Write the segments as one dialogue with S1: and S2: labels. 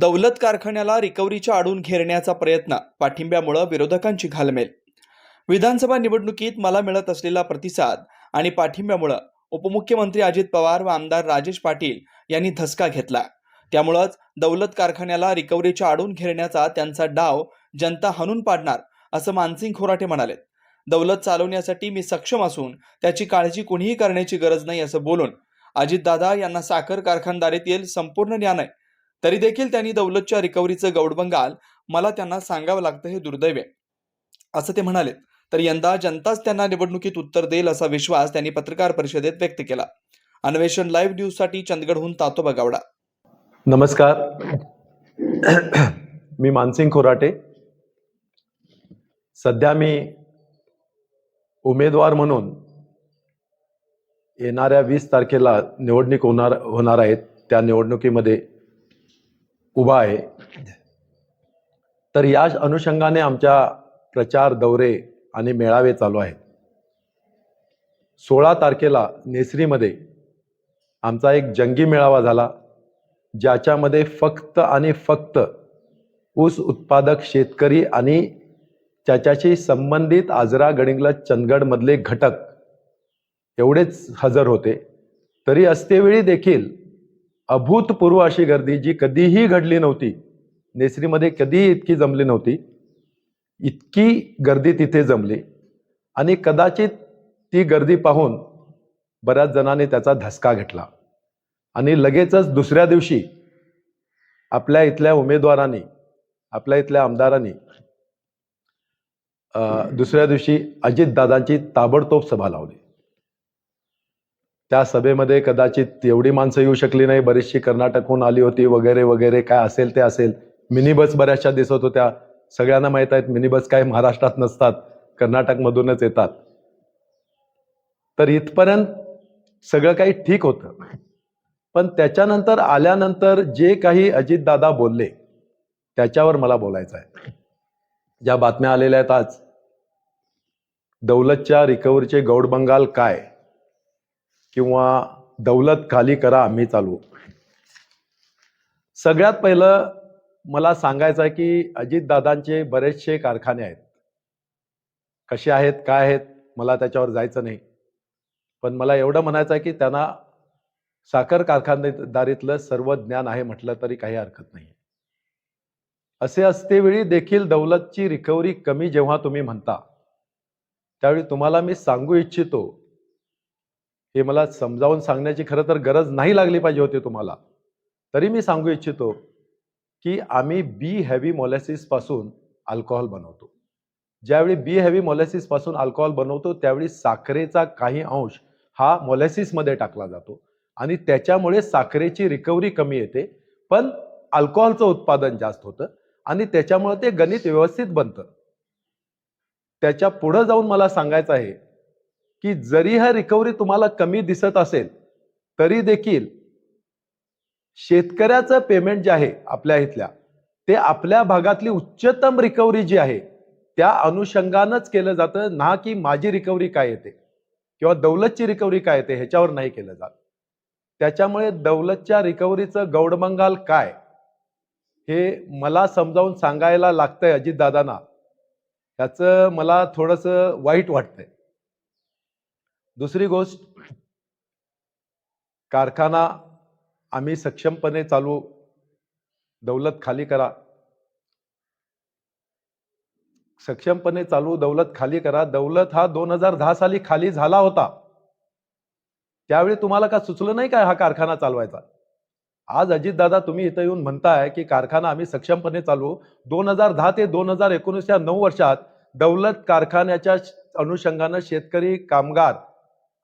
S1: दौलत कारखान्याला रिकव्हरीच्या आडून घेरण्याचा प्रयत्न पाठिंब्यामुळे विरोधकांची घालमेल. विधानसभा निवडणुकीत मला मिळत असलेला प्रतिसाद आणि पाठिंब्यामुळं उपमुख्यमंत्री अजित पवार व आमदार राजेश पाटील यांनी धसका घेतला. त्यामुळंच दौलत कारखान्याला रिकव्हरीच्या आडून घेरण्याचा त्यांचा डाव जनता हणून पाडणार असं मानसिंग खोराटे म्हणाले. दौलत चालवण्यासाठी मी सक्षम असून त्याची काळजी कुणीही करण्याची गरज नाही असं बोलून अजितदादा यांना साखर कारखानदारीतील संपूर्ण ज्ञान आहे तरी देखील त्यांनी दौलतच्या रिकव्हरीचं गौडबंगाल मला त्यांना सांगावं लागतं हे दुर्दैव आहे. असं ते म्हणाले. तर यंदा जनताच त्यांना निवडणुकीत उत्तर देईल असा विश्वास त्यांनी पत्रकार परिषदेत व्यक्त केला. अन्वेषण लाईव्ह न्यूजसाठी चंदगडहून तातोबा गावडा
S2: नमस्कार. मी मानसिंग खोराटे. सध्या मी उमेदवार म्हणून येणाऱ्या वीस तारखेला निवडणूक होणार होणार आहेत. त्या निवडणुकीमध्ये उभा आहे. तर या अनुषंगाने आमच्या प्रचार दौरे आणि मेळावे चालू आहेत. सोळा तारखेला नेसरीमध्ये आमचा एक जंगी मेळावा झाला ज्याच्यामध्ये फक्त आणि फक्त ऊस उत्पादक शेतकरी आणि त्याच्याशी संबंधित आजरा गडिंगला चंदगडमधले घटक एवढेच हजर होते. तरी असतेवेळी देखील अभूतपूर्व अशी गर्दी जी कधीही घडली नव्हती नेसरीमध्ये कधीही इतकी जमली नव्हती इतकी गर्दी तिथे जमली. आणि कदाचित ती गर्दी पाहून बऱ्याच जणांनी त्याचा धसका घेतला. आणि लगेचच दुसऱ्या दिवशी आपल्या इथल्या उमेदवारांनी आपल्या इथल्या आमदारांनी दुसऱ्या दिवशी अजितदादांची ताबडतोब सभा लावली. त्या सभेमध्ये कदाचित एवढी माणसं येऊ शकली नाही. बरीचशी कर्नाटकहून आली होती वगैरे वगैरे काय असेल ते असेल. मिनी बस बऱ्याचशा दिसत होत्या. सगळ्यांना माहीत आहेत मिनी बस काय महाराष्ट्रात नसतात. कर्नाटकमधूनच येतात. तर इथपर्यंत सगळं काही ठीक होतं. पण त्याच्यानंतर आल्यानंतर जे काही अजितदादा बोलले त्याच्यावर मला बोलायचं आहे. ज्या बातम्या आलेल्या आहेत आज दौलतच्या रिकव्हरीचे गौड बंगाल काय? किंवा दौलत खाली करा आम्ही चालू सगळ्यात पहिलं मला सांगायचं आहे की अजितदादांचे बरेचसे कारखाने आहेत. कसे आहेत काय आहेत मला त्याच्यावर जायचं नाही. पण मला एवढं म्हणायचं आहे की त्यांना साखर कारखानदारीतलं सर्व ज्ञान आहे म्हटलं तरी काही हरकत नाही. असे असतेवेळी देखील दौलतची रिकव्हरी कमी जेव्हा तुम्ही म्हणता. त्यावेळी तुम्हाला मी सांगू इच्छितो हे मला समजावून सांगण्याची खरं तर गरज नाही लागली पाहिजे होती तुम्हाला. तरी मी सांगू इच्छितो की आम्ही बी हॅवी मोलॅसिसपासून अल्कोहोल बनवतो. ज्यावेळी बी हेवी मोलॅसिसपासून अल्कोहोल बनवतो त्यावेळी साखरेचा काही अंश हा मोलॅसिसमध्ये टाकला जातो. आणि त्याच्यामुळे साखरेची रिकव्हरी कमी येते पण अल्कोहोलचं उत्पादन जास्त होतं आणि त्याच्यामुळे ते गणित व्यवस्थित बनतं. त्याच्या पुढं जाऊन मला सांगायचं आहे की जरी हा रिकव्हरी तुम्हाला कमी दिसत असेल तरी देखील शेतकऱ्याचं पेमेंट जे आहे आपल्या इथल्या ते आपल्या भागातली उच्चतम रिकव्हरी जी आहे त्या अनुषंगानंच केलं जातं. ना की माझी रिकव्हरी काय येते? किंवा दौलतची रिकव्हरी काय येते? ह्याच्यावर नाही केलं जात. त्याच्यामुळे दौलतच्या रिकव्हरीचं गौडमंगाल काय? हे मला समजावून सांगायला लागतंय अजितदादांना. त्याचं मला थोडंसं वाईट वाटतंय. दुसरी गोष्ट कारखाना आम्ही सक्षमपणे चालू दौलत खाली करा. सक्षमपणे चालू दौलत खाली करा. दौलत हा दोन हजार दहा साली खाली झाला होता. त्यावेळी तुम्हाला का सुचलं नाही काय हा कारखाना चालवायचा? आज अजितदादा तुम्ही इथं येऊन म्हणताय की कारखाना आम्ही सक्षमपणे चालू. दोन हजार दहा ते दोन हजार एकोणीस या नऊ वर्षात दौलत कारखान्याच्या अनुषंगानं शेतकरी कामगार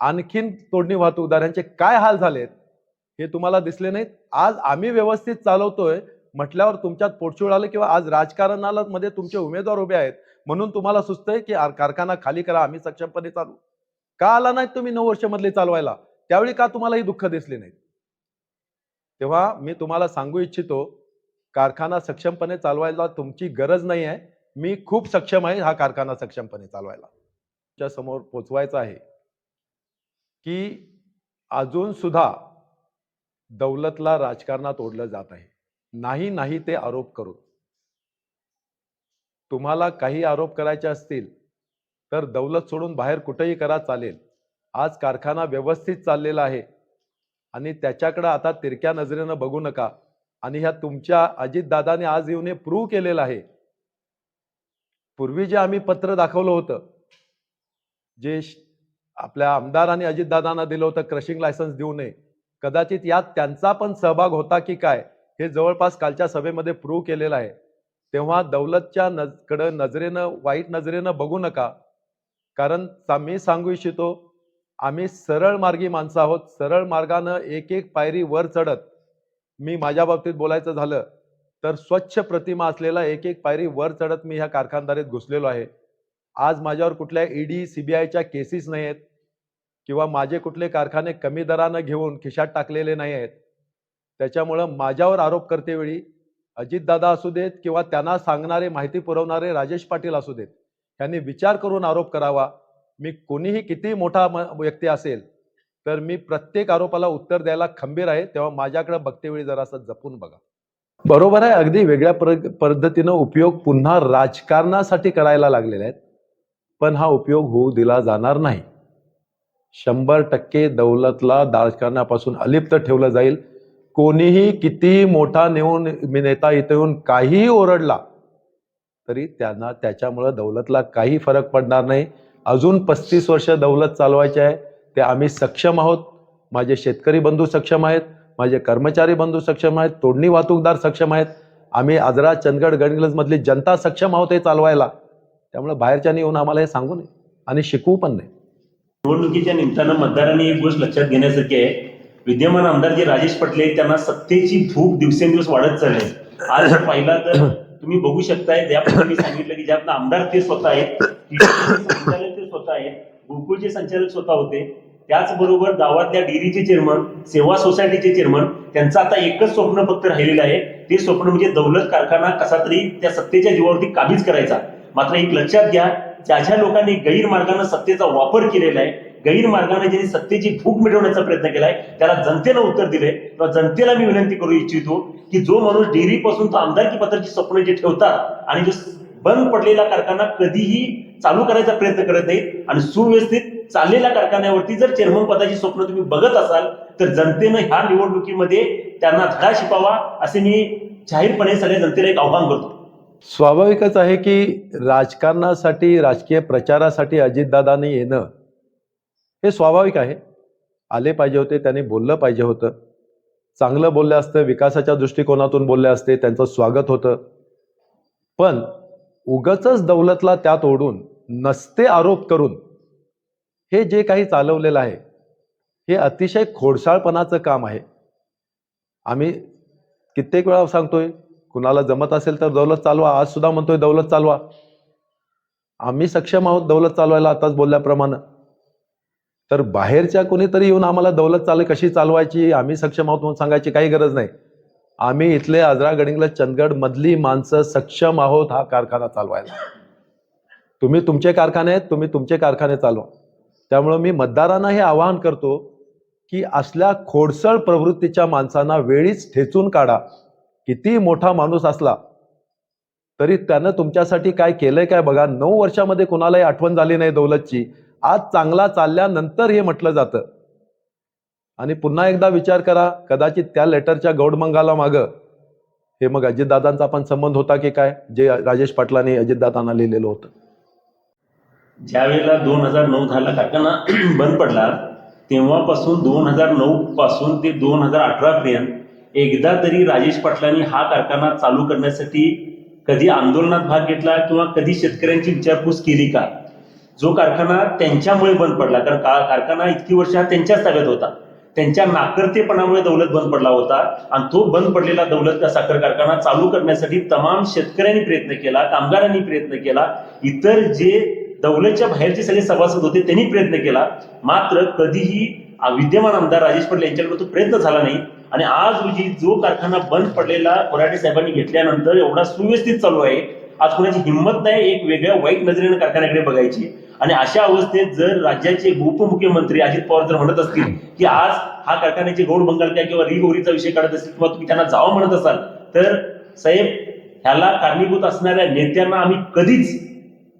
S2: आणखीन तोडणी वाहतूकदारांचे काय हाल झालेत हे तुम्हाला दिसले नाहीत. आज आम्ही व्यवस्थित चालवतोय. म्हटल्यावर तुमच्यात पोटशूळ आलं किंवा आज राजकारणाला मध्ये तुमचे उमेदवार उभे आहेत म्हणून तुम्हाला सुचतंय की कारखाना खाली करा आम्ही सक्षमपणे चालू. का आला नाहीत तुम्ही नऊ वर्ष मधले चालवायला? त्यावेळी का तुम्हाला ही दुःख दिसले नाहीत? तेव्हा मी तुम्हाला सांगू इच्छितो कारखाना सक्षमपणे चालवायला तुमची गरज नाही आहे मी खूप सक्षम आहे हा कारखाना सक्षमपणे चालवायला. समोर पोचवायचा आहे. की अजून सुद्धा दौलतला राजकारणात ओढलं जात आहे. नाही नाही ते आरोप करून. तुम्हाला काही आरोप करायचे असतील तर दौलत सोडून बाहेर कुठेही करा चालेल. आज कारखाना व्यवस्थित चाललेला आहे आणि त्याच्याकडे आता तिरक्या नजरेनं बघू नका. आणि ह्या तुमच्या अजितदादाने आज येऊन हे प्रूव्ह केलेलं आहे. पूर्वी जे आम्ही पत्र दाखवलं होतं जे श- आपल्या आमदारांनी अजितदादांना दिलं होतं क्रशिंग लायसन्स देऊ नये. कदाचित यात त्यांचा पण सहभाग होता की काय हे जवळपास कालच्या सभेमध्ये प्रूव्ह केलेलं आहे. तेव्हा दौलतच्या नज कडं नजरेनं वाईट नजरेनं बघू नका. कारण मी सांगू इच्छितो आम्ही सरळ मार्गी माणसं आहोत सरळ मार्गानं एक एक पायरी वर चढत मी माझ्या बाबतीत बोलायचं झालं तर स्वच्छ प्रतिमा असलेला एक एक पायरी वर चढत मी ह्या कारखानदारीत घुसलेलो आहे. आज माझ्यावर कुठल्या ईडी सीबीआयच्या केसेस नाही आहेत किंवा माझे कुठले कारखाने कमी दरानं घेऊन खिशात टाकलेले नाही आहेत त्याच्यामुळं माझ्यावर आरोप करतेवेळी अजितदादा असू देत किंवा त्यांना सांगणारे माहिती पुरवणारे राजेश पाटील असू देत यांनी विचार करून आरोप करावा. मी कोणीही किती मोठा व्यक्ती असेल तर मी प्रत्येक आरोपाला उत्तर द्यायला खंबीर आहे तेव्हा माझ्याकडे बघतेवेळी जरासं जपून बघा. बरोबर आहे अगदी वेगळ्या पद्धतीनं उपयोग पुन्हा राजकारणासाठी करायला लागलेले आहेत. पण हा उपयोग होऊ दिला जाणार नाही. शंभर टक्के दौलतला दाजकारणापासून अलिप्त ठेवलं जाईल. कोणीही किती मोठा नेऊन मी नेता इथे येऊन काहीही ओरडला तरी त्यांना त्याच्यामुळं दौलतला काही फरक पडणार नाही. अजून पस्तीस वर्ष दौलत चालवायचे आहे. ते आम्ही सक्षम आहोत. माझे शेतकरी बंधू सक्षम आहेत. माझे कर्मचारी बंधू सक्षम आहेत. तोडणी वाहतूकदार सक्षम आहेत. आम्ही आजरा चंदगड गडहिंग्लजमधली जनता सक्षम आहोत हे चालवायला. त्यामुळे बाहेरच्याने येऊन आम्हाला हे सांगू नये आणि शिकवू पण नाही
S3: निवडणुकीच्या निमित्तानं मतदारांनी एक गोष्ट लक्षात घेण्यासारखी आहे. विद्यमान आमदार जे राजेश पटले त्यांना सत्तेची भूक दिवसेंदिवस वाढत चालली आज जर पाहिला तर तुम्ही बघू शकताय ज्या मी सांगितलं की ज्या आमदार ते स्वतः आहेत संचालक ते स्वतः आहेत गोकुळचे संचालक स्वतः होते. त्याचबरोबर गावातल्या डेअरीचे चेअरमन सेवा सोसायटीचे चेअरमन त्यांचं आता एकच स्वप्न फक्त राहिलेलं आहे. ते स्वप्न म्हणजे दौलत कारखाना कसा तरी त्या सत्तेच्या जीवावरती काबीज करायचा. मात्र एक लक्षात घ्या ज्या ज्या लोकांनी गैरमार्गानं सत्तेचा वापर केलेला आहे गैरमार्गाने ज्यांनी सत्तेची भूक मिटवण्याचा प्रयत्न केलाय त्याला जनतेनं उत्तर दिले किंवा जनतेला मी विनंती करू इच्छितो की जो माणूस डेअरी पासून तो आमदारकी पत्राची स्वप्न जे ठेवतात आणि जो बंद पडलेला कारखाना कधीही चालू करायचा प्रयत्न करत नाहीत आणि सुव्यवस्थित चाललेल्या कारखान्यावरती जर चेअरमन पदाची स्वप्न तुम्ही बघत असाल तर जनतेनं ह्या निवडणुकीमध्ये त्यांना धडा शिकावा असे मी जाहीरपणे सगळ्या जनतेला एक आव्हान करतो.
S2: स्वाभाविकच आहे की राजकारणासाठी राजकीय प्रचारासाठी अजितदादांनी येणं हे स्वाभाविक आहे. आले पाहिजे होते त्यांनी बोललं पाहिजे होतं. चांगलं बोललं असतं विकासाच्या दृष्टिकोनातून बोलले असते त्यांचं स्वागत होतं. पण उगच दौलतला त्यात ओढून नसते आरोप करून हे जे काही चालवलेलं आहे हे अतिशय खोडसाळपणाचं काम आहे. आम्ही कित्येक वेळा सांगतोय कुणाला जमत असेल तर दौलत चालवा. आज सुद्धा म्हणतोय दौलत चालवा. आम्ही सक्षम आहोत दौलत चालवायला आताच बोलल्याप्रमाणे. तर बाहेरच्या कोणीतरी येऊन आम्हाला दौलत चाल कशी चालवायची आम्ही सक्षम आहोत म्हणून सांगायची काही गरज नाही. आम्ही इथले आजरा गडिंगला चंदगड मधली माणसं सक्षम आहोत हा कारखाना चालवायला. तुम्ही तुमचे कारखाने आहेत तुम्ही तुमचे कारखाने चालवा. त्यामुळं मी मतदारांना हे आवाहन करतो की असल्या खोडसळ प्रवृत्तीच्या माणसांना वेळीच ठेचून काढा. किती मोठा माणूस असला तरी त्यानं तुमच्यासाठी काय केलंय काय बघा. नऊ वर्षामध्ये कुणालाही आठवण झाली नाही दौलतची. आज चांगला चालल्यानंतर हे म्हटलं जातं. आणि पुन्हा एकदा विचार करा कदाचित त्या लेटरच्या गौडमंगाला मागं. हे मग अजितदादांचा पण संबंध होता की काय? जे राजेश पाटलांनी अजितदादांना लिहिलेलं होतं.
S3: ज्या वेळेला दोन हजार नऊ झाला कारखाना बंद पडला तेव्हापासून दोन हजार नऊ पासून ते दोन हजार अठरा पर्यंत एकदा तरी राजेश पाटलांनी हा कारखाना चालू करण्यासाठी कधी आंदोलनात भाग घेतला किंवा कधी शेतकऱ्यांची विचारपूस केली का? जो कारखाना त्यांच्यामुळे बंद पडला कारण का कारखाना इतकी वर्ष हा त्यांच्याच ताब्यात होता. त्यांच्या नाकर्तेपणामुळे दौलत बंद पडला होता आणि तो बंद पडलेला दौलत का साखर कारखाना चालू करण्यासाठी तमाम शेतकऱ्यांनी प्रयत्न केला कामगारांनी प्रयत्न केला इतर जे दौलतच्या बाहेरचे सगळे सभासद होते त्यांनी प्रयत्न केला. मात्र कधीही विद्यमान आमदार राजेश पाटील यांच्याकडे तो प्रयत्न झाला नाही. आणि आज रोजी जो कारखाना बंद पडलेला कोराटे साहेबांनी घेतल्यानंतर एवढा सुव्यवस्थित चालू आहे. आज कोणाची हिंमत नाही एक वेगळ्या वाईट नजरेनं कारखान्याकडे बघायची. आणि अशा अवस्थेत जर राज्याचे उपमुख्यमंत्री अजित पवार जर म्हणत असतील की आज हा कारखान्याचे गौड बंगाल काय किंवा रिगौरीचा विषय काढत असतील किंवा तुम्ही त्यांना जावं म्हणत असाल तर साहेब ह्याला कारणीभूत असणाऱ्या नेत्यांना आम्ही कधीच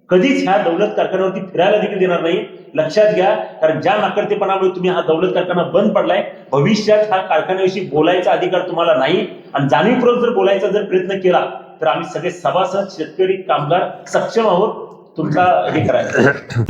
S3: कधीच ह्या दौलत कारखान्यावरती फिरायला देखील देणार नाही. लक्षात घ्या कारण ज्या नाकर्तेपणामुळे तुम्ही हा दौलत कारखाना बंद पडलाय भविष्यात हा कारखान्याविषयी बोलायचा अधिकार तुम्हाला नाही. आणि जाणीवपूर्वक जर बोलायचा जर प्रयत्न केला तर आम्ही सगळे सभासद शेतकरी कामगार सक्षम आहोत. तुमचा हे करायचं.